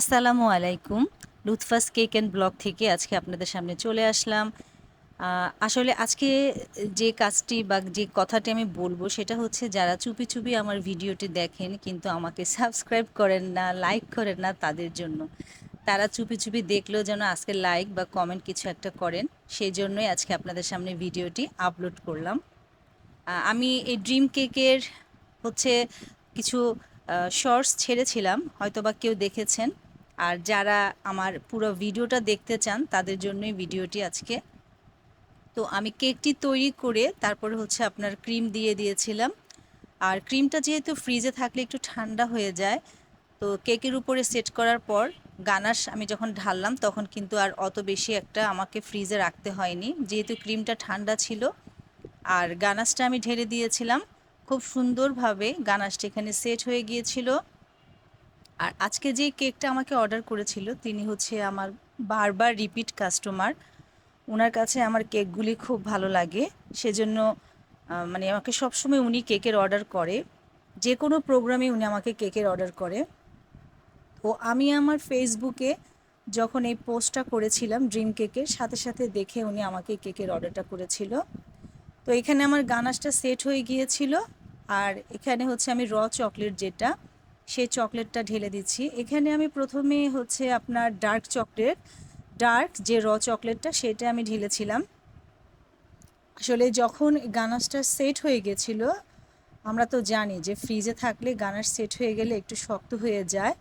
আসসালামু আলাইকুম। লুৎফাস cake and blog থেকে আজকে আপনাদের সামনে চলে আসলাম। আসলে আজকে যে কাজটি বা যে কথাটি আমি বলব সেটা হচ্ছে যারা চুপি চুপি আমার ভিডিওটি দেখেন কিন্তু আমাকে সাবস্ক্রাইব করেন না, লাইক করেন না তাদের জন্য। তারা চুপি চুপি দেখলেও যেন আজকে লাইক বা কমেন্ট কিছু একটা করেন, সেই জন্যই আজকে আপনাদের সামনে ভিডিওটি আপলোড করলাম। আমি এই ড্রিম কেকের হচ্ছে কিছু শর্টস ছেড়েছিলাম হয়তো বা কেউ দেখেছেন। আর যারা আমার পুরো ভিডিওটা দেখতে চান, তাদের জন্যই ভিডিওটি আজকে। তো আমি কেকটি তৈরি করে তারপরে হচ্ছে আপনার ক্রিম দিয়ে দিয়েছিলাম। আর ক্রিমটা যেহেতু ফ্রিজে থাকলে একটু ঠান্ডা হয়ে যায়, তো কেকের উপরে সেট করার পর গানাশ আমি যখন ঢাললাম, তখন কিন্তু আর অত বেশি একটা আমাকে ফ্রিজে রাখতে হয়নি। যেহেতু ক্রিমটা ঠান্ডা ছিল, আর গানাশটা আমি ঢেলে দিয়েছিলাম। খুব সুন্দরভাবে গানাশটা এখানে সেট হয়ে গিয়েছিল। আর আজকে যে কেকটা আমাকে অর্ডার করেছিল, তিনি হচ্ছে আমার বারবার রিপিট কাস্টমার। ওনার কাছে আমার কেকগুলি খুব ভালো লাগে, সেজন্য মানে আমাকে সবসময় উনি কেকের অর্ডার করে। যে কোনো প্রোগ্রামে উনি আমাকে কেকের অর্ডার করে। তো আমি আমার ফেসবুকে যখন এই পোস্টটা করেছিলাম, ড্রিম কেকের সাথে সাথে দেখে উনি আমাকে কেকের অর্ডারটা করেছিল। তো এখানে আমার গানাশটা সেট হয়ে গিয়েছিল, আর এখানে হচ্ছে আমি র চকলেট যেটা সেই চকলেটটা ঢেলে দিচ্ছি। এখানে আমি প্রথমে হচ্ছে আপনার ডার্ক চকলেট, ডার্ক যে র চকলেটটা সেটা আমি ঢেলেছিলাম। আসলে যখন গানাশটা সেট হয়ে গেছিল, আমরা তো জানি যে ফ্রিজে থাকলে গানাশ সেট হয়ে গেলে একটু শক্ত হয়ে যায়।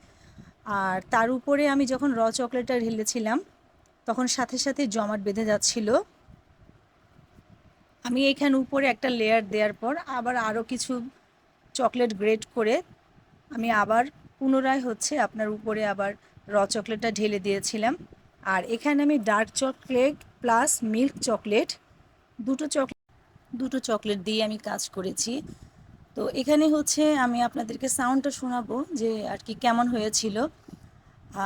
আর তার উপরে আমি যখন র চকলেটটা ঢেলেছিলাম, তখন সাথে সাথে জমাট বেঁধে যাচ্ছিল। আমি এখানে উপরে একটা লেয়ার দেওয়ার পর আবার আরও কিছু চকলেট গ্রেট করে আমি আবার পুনরায় হচ্ছে আপনার উপরে আবার র চকলেটটা ঢেলে দিয়েছিলাম। আর এখানে আমি dark chocolate plus milk chocolate দুটো চকলেট দুটো চকলেট দিয়ে আমি কাজ করেছি। তো এখানে হচ্ছে আমি আপনাদেরকে সাউন্ডটা শোনাবো যে আর কি কেমন হয়েছিল।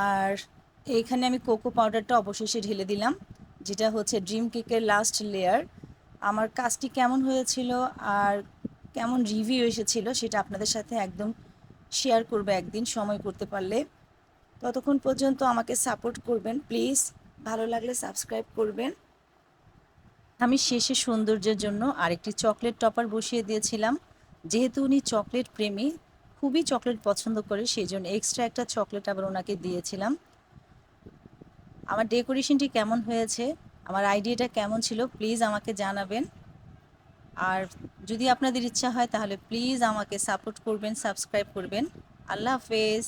আর এইখানে আমি কোকো পাউডারটা অবশেষে ঢেলে দিলাম, যেটা হচ্ছে ড্রিম কেকের লাস্ট লেয়ার আমার কাজটি কেমন হয়েছিল আর কেমন রিভিউ এসেছিল সেটা আপনাদের সাথে একদম শেয়ার করব একদিন, সময় করতে পারলে। ততক্ষণ পর্যন্ত আমাকে সাপোর্ট করবেন প্লিজ ভালো লাগলে সাবস্ক্রাইব করবেন। আমি শেষে সৌন্দর্যের জন্য আরেকটি চকলেট টপার বসিয়ে দিয়েছিলাম। যেহেতু উনি চকলেট প্রেমী, খুবই চকলেট পছন্দ করে, সেই জন্য এক্সট্রা একটা চকলেট আবার ওনাকে দিয়েছিলাম। আমার ডেকোরেশনটি কেমন হয়েছে, আমার আইডিয়াটা কেমন ছিল প্লিজ আমাকে জানাবেন। আর যদি আপনাদের ইচ্ছা হয় তাহলে প্লিজ আমাকে সাপোর্ট করবেন সাবস্ক্রাইব করবেন। আল্লাহ হাফেজ।